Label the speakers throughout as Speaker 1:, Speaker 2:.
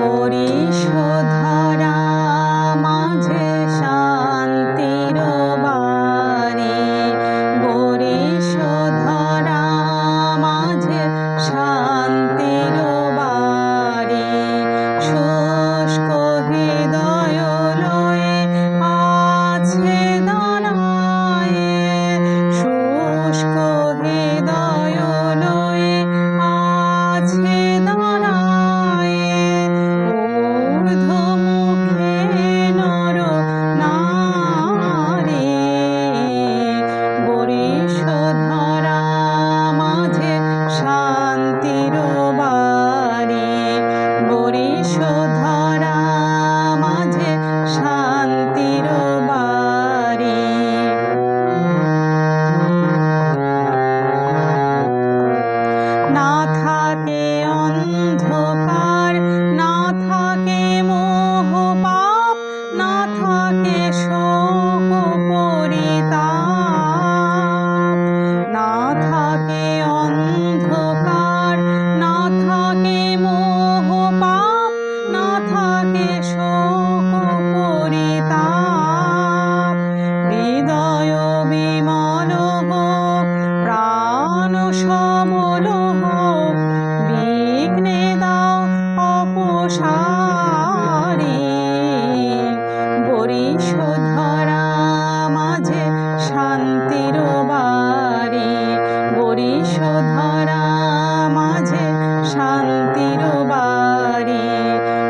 Speaker 1: বরিশধরা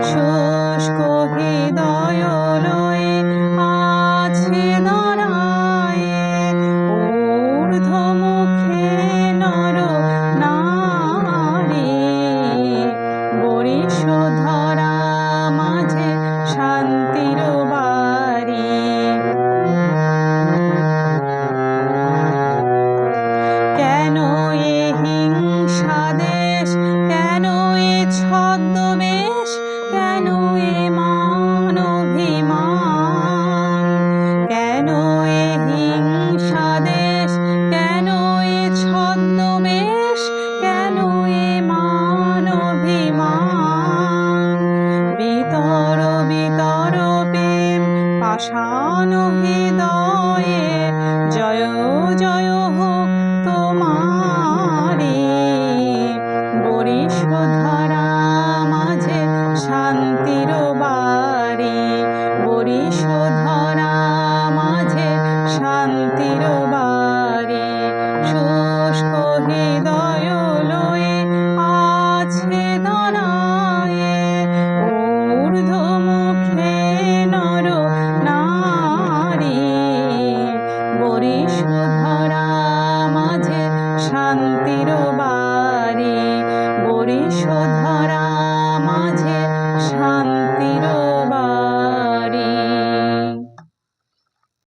Speaker 1: শুষ্ক হৃদয় বিশ্বধারা মাঝে শান্তির বাড়ি। বরিশোধরা মাঝে শান্তির বাড়ি। শুষ্ক হৃদয়